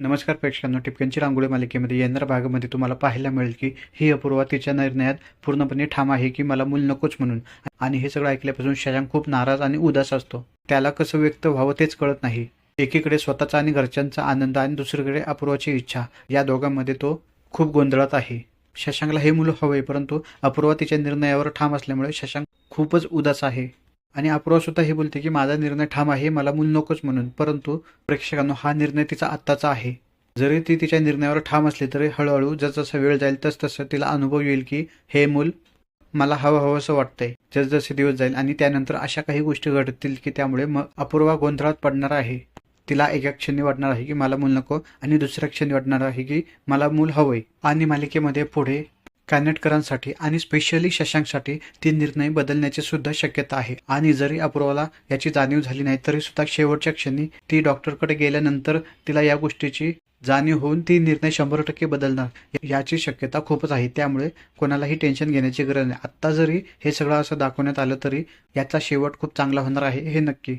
नमस्कार प्रेक्षकांनो टिपक्यांची रांगोळी मालिकेमध्ये येणाऱ्या भागामध्ये तुम्हाला पाहायला मिळेल की ही अपूर्वा तिच्या निर्णयात पूर्णपणे ठाम आहे की मला मूल नकोच म्हणून. आणि हे सगळं ऐकल्यापासून शशांक खूप नाराज आणि उदास असतो. त्याला कसं व्यक्त व्हावं तेच कळत नाही. एकीकडे स्वतःचा आणि घरच्यांचा आनंद आणि दुसरीकडे अपूर्वाची इच्छा या दोघांमध्ये तो खूप गोंधळात आहे. शशांकला हे मुलं हवे परंतु अपूर्वा तिच्या निर्णयावर ठाम असल्यामुळे शशांक खूपच उदास आहे. आणि अपूर्वा सुद्धा हे बोलते की माझा निर्णय ठाम आहे मला मूल नकोच म्हणून. परंतु प्रेक्षकांनो हा निर्णय तिचा आत्ताचा आहे. जरी ती तिच्या निर्णयावर ठाम असली तरी हळूहळू जसजसा वेळ जाईल तस तसं तिला अनुभव येईल की हे मूल मला हवं हवं असं वाटतंय. जसजसे दिवस जाईल आणि त्यानंतर अशा काही गोष्टी घडतील की त्यामुळे मग अपूर्वा गोंधळात पडणार आहे. तिला एका क्षणी वाटणार आहे की मला मूल नको. आणि दुसऱ्या क्षणी वाटणार आहे की मला मूल हवंय. आणि मालिकेमध्ये पुढे कानेटकरांसाठी आणि स्पेशली शशांकसाठी ती निर्णय बदलण्याची सुद्धा शक्यता आहे. आणि जरी अपूर्वाला याची जाणीव झाली नाही तरी सुद्धा शेवटच्या क्षणी ती डॉक्टरकडे गेल्यानंतर तिला या गोष्टीची जाणीव होऊन ती निर्णय शंभर टक्के बदलणार याची शक्यता खूपच आहे. त्यामुळे कोणालाही टेन्शन घेण्याची गरज नाही. आत्ता जरी हे सगळं असं दाखवण्यात आलं तरी याचा शेवट खूप चांगला होणार आहे हे नक्की.